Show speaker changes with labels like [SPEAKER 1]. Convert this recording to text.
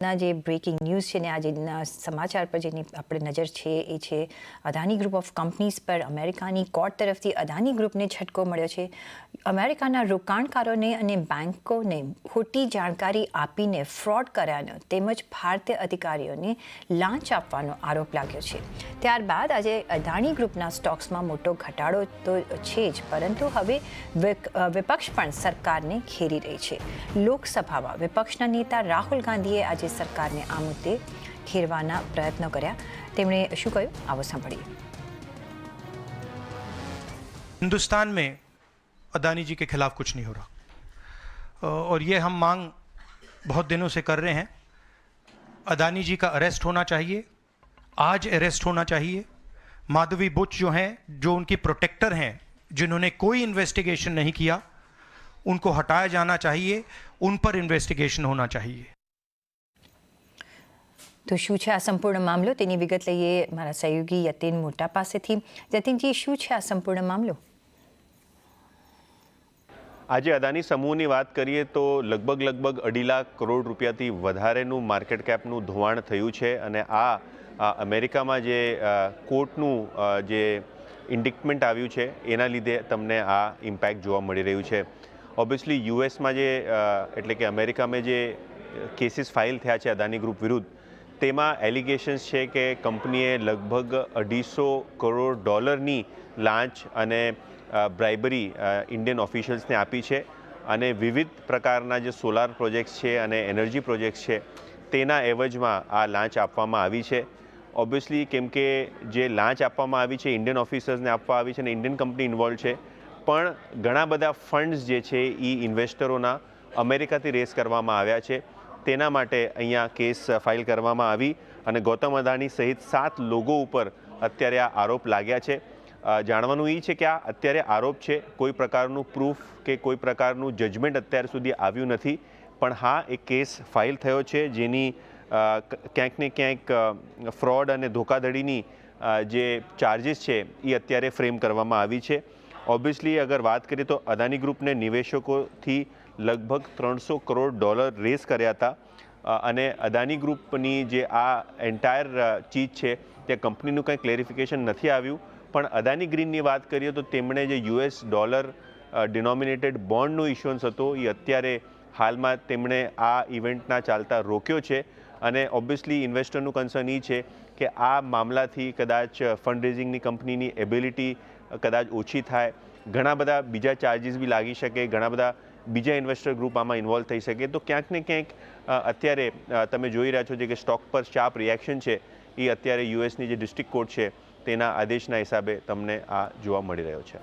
[SPEAKER 1] ના જે breaking news છે ને આજના સમાચાર પર જેની આપણે નજર છે એ છે, અદાની ગ્રુપ ઓફ કંપનીઝ પર અમેરિકાની કોર્ટ તરફથી અદાની ગ્રુપને છટકો મળ્યો છે. અમેરિકાના રોકાણકારોને અને બેન્કોને ખોટી જાણકારી આપીને ફ્રોડ કર્યાનો તેમજ ભારતીય અધિકારીઓને લાંચ આપવાનો આરોપ લાગ્યો છે. ત્યારબાદ આજે અદાણી ગ્રુપના સ્ટોક્સમાં મોટો ઘટાડો તો છે જ, પરંતુ હવે વિપક્ષ પણ સરકારને ઘેરી રહી છે. લોકસભામાં વિપક્ષના નેતા રાહુલ ગાંધીએ આજે સરકારને આ મુદ્દે ઘેરવાના પ્રયત્નો કર્યા તેમણે શું કહ્યું આવો સાંભળીએ
[SPEAKER 2] हिंदुस्तान में अदानी जी के खिलाफ कुछ नहीं हो रहा अ, और ये हम मांग बहुत दिनों से कर रहे हैं अदानी जी का अरेस्ट होना चाहिए आज अरेस्ट होना चाहिए माधवी बुच जो हैं जो उनकी प्रोटेक्टर हैं जिन्होंने कोई इन्वेस्टिगेशन नहीं किया उनको हटाया जाना चाहिए उन पर इन्वेस्टिगेशन होना चाहिए
[SPEAKER 1] તો શું છે આ સંપૂર્ણ મામલો? તેની વિગત લઈએ મારા સહયોગી યતિન મોટા પાસેથી. યતિનજી, શું છે આ સંપૂર્ણ મામલો?
[SPEAKER 3] આજે અદાની સમૂહની વાત કરીએ તો લગભગ લગભગ અઢી લાખ કરોડ રૂપિયાથી વધારેનું માર્કેટ કેપનું ધોવાણ થયું છે અને આ અમેરિકામાં જે કોર્ટનું જે ઇન્ડિક્ટમેન્ટ આવ્યું છે, એના લીધે તમને આ ઇમ્પેક્ટ જોવા મળી રહ્યું છે. ઓબ્વિયસલી યુએસમાં જે એટલે કે અમેરિકામાં જે કેસીસ ફાઇલ થયા છે અદાની ગ્રુપ વિરુદ્ધ તેમાં એલિગેશન્સ છે કે કંપનીએ લગભગ અઢીસો કરોડ ડોલરની લાંચ અને બ્રાઇબરી ઇન્ડિયન ઓફિશિયલ્સને આપી છે અને વિવિધ પ્રકારના જે સોલાર પ્રોજેક્ટ્સ છે અને એનર્જી પ્રોજેક્ટ્સ છે તેના એવજમાં આ લાંચ આપવામાં આવી છે. ઓબ્વિયસલી કેમ કે જે લાંચ આપવામાં આવી છે ઇન્ડિયન ઓફિસર્સને આપવા આવી છે અને ઇન્ડિયન કંપની ઇન્વોલ્વ છે, પણ ઘણા બધા ફંડ્સ જે છે એ ઇન્વેસ્ટરોના અમેરિકાથી રેસ કરવામાં આવ્યા છે. તેના માટે અહીંયા કેસ ફાઇલ કરવામાં આવી અને ગૌતમ અદાણી સહિત સાત લોકો ઉપર અત્યારે આ આરોપ લાગ્યા છે. જાણવાનું એ છે કે આ અત્યારે આરોપ છે, કોઈ પ્રકારનું પ્રૂફ કે કોઈ પ્રકારનું જજમેન્ટ અત્યાર સુધી આવ્યું નથી, પણ હા, એક કેસ ફાઇલ થયો છે જેની ક્યાંક ને ક્યાંક ફ્રોડ અને ધોકાધડીની જે ચાર્જિસ છે એ અત્યારે ફ્રેમ કરવામાં આવી છે. ઓબ્વિયસલી અગર વાત કરીએ તો અદાની ગ્રુપને નિવેશકોથી લગભગ ત્રણસો કરોડ ડોલર રેસ કર્યા હતા અને અદાની ગ્રુપની જે આ એન્ટાયર ચીજ છે તે કંપનીનું કંઈ ક્લેરિફિકેશન નથી આવ્યું પણ અદાની ગ્રીનની વાત કરીએ તો તેમણે જે યુએસ ડોલર ડિનોમિનેટેડ બોન્ડનું ઇશ્યુઅન્સ હતો એ અત્યારે હાલમાં તેમણે આ ઇવેન્ટના ચાલતા રોક્યો છે અને ઓબ્વિયસલી ઇન્વેસ્ટરનું કન્સર્ન એ છે કે આ મામલાથી કદાચ ફંડ રેઝિંગની કંપનીની એબિલિટી કદાચ ઓછી થાય. ઘણા બધા બીજા ચાર્જિસ બી લાગી શકે, ઘણા બધા બીજા ઇન્વેસ્ટર ગ્રુપ આમાં ઇન્વોલ્વ થઈ શકે. તો ક્યાંક ને ક્યાંક અત્યારે તમે જોઈ રહ્યા છો જે કે સ્ટોક પર શાર્પ રિએક્શન છે, એ અત્યારે યુએસની જે ડિસ્ટ્રિક્ટ કોર્ટ છે, તેના આદેશના હિસાબે તમને આ જોવા મળી રહ્યો છે.